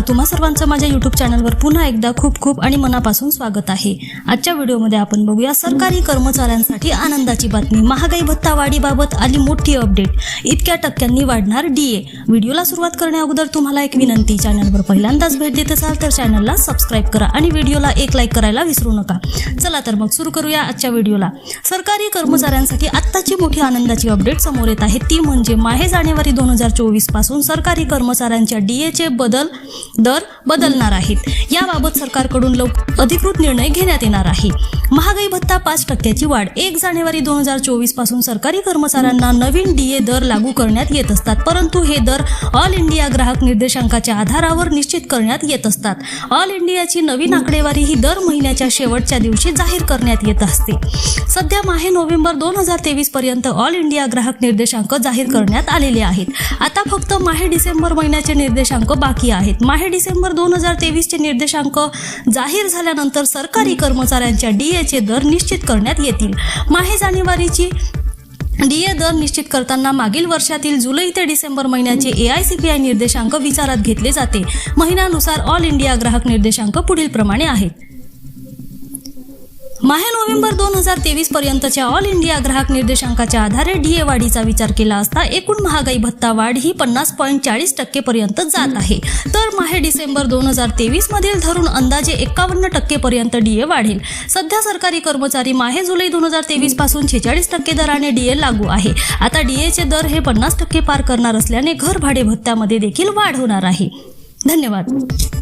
तुम्हा सर्वांचं माझ्या युट्यूब चॅनलवर पुन्हा एकदा खूप खूप आणि मनापासून स्वागत आहे. आजच्या व्हिडिओमध्ये आपण बघूया सरकारी कर्मचाऱ्यांसाठी आनंदाची बातमी. महागाई भत्ता वाढीबाबत आली मोठी अपडेट इतक्या टक्क्यांनी वाढणार डीए व्हिडिओला सुरुवात करण्याअगोदर तुम्हाला एक विनंती चॅनलवर पहिल्यांदाच भेट देत असाल तर चॅनलला सबस्क्राईब करा आणि व्हिडिओला एक लाईक करायला विसरू नका. चला तर मग सुरू करूया आजच्या व्हिडिओला. सरकारी कर्मचाऱ्यांसाठी आत्ताची मोठी आनंदाची अपडेट समोर येत आहे. ती म्हणजे माहे जानेवारी दोन हजार चोवीसपासून सरकारी कर्मचाऱ्यांच्या डीएचे बदल दर बदलणार आहेत. याबाबत सरकारकडून लवकर अधिकृत निर्णय घेण्यात येणार आहे. महागाई भत्ता पाच टक्क्याची वाढ. एक जानेवारी दोन हजार चोवीसपासून सरकारी कर्मचाऱ्यांना नवीन डीए दर लागू करण्यात येत असतात. परंतु हे दर ऑल इंडिया ग्राहक निर्देशांकाच्या आधारावर निश्चित करण्यात येत असतात. ऑल इंडियाची नवीन आकडेवारी ही दर महिन्याच्या शेवटच्या दिवशी जाहीर करण्यात येत असते. सध्या माहे नोव्हेंबर दोन हजार तेवीस पर्यंत ऑल इंडिया ग्राहक निर्देशांक जाहीर करण्यात आलेले आहेत. आता फक्त माहे डिसेंबर महिन्याचे निर्देशांक बाकी आहेत. माहे डिसेंबर दोन हजार तेवीसचे निर्देशांक जाहीर झाल्यानंतर सरकारी कर्मचाऱ्यांच्या डीएचे दर निश्चित करण्यात येतील. माहे जानेवारीची डीए दर निश्चित करताना मागील वर्षातील जुलै ते डिसेंबर महिन्याचे A I C P I निर्देशांक विचारात घेतले जाते. महिन्यानुसार ऑल इंडिया ग्राहक निर्देशांक पुढील प्रमाणे आहेत. माहे नोव्हेंबर दोन हजार तेवीस पर्यंतच्या ऑल इंडिया ग्राहक निर्देशांकाच्या आधारे डीए वाढीचा विचार केला असता एकूण महागाई भत्ता वाढ ही पन्नास पॉईंट चाळीस टक्के पर्यंत जात आहे. तर माहे डिसेंबर दोन हजार तेवीस मधील धरून अंदाजे एकावन्न टक्के पर्यंत डीए वाढेल. सध्या सरकारी कर्मचारी माहे जुलै दोन हजार तेवीसपासून छेचाळीस टक्के दराने डीए लागू आहे. आता डीएचे दर हे पन्नास टक्के पार करणार असल्याने घर भाडे भत्त्यामध्ये देखील वाढ होणार आहे. धन्यवाद.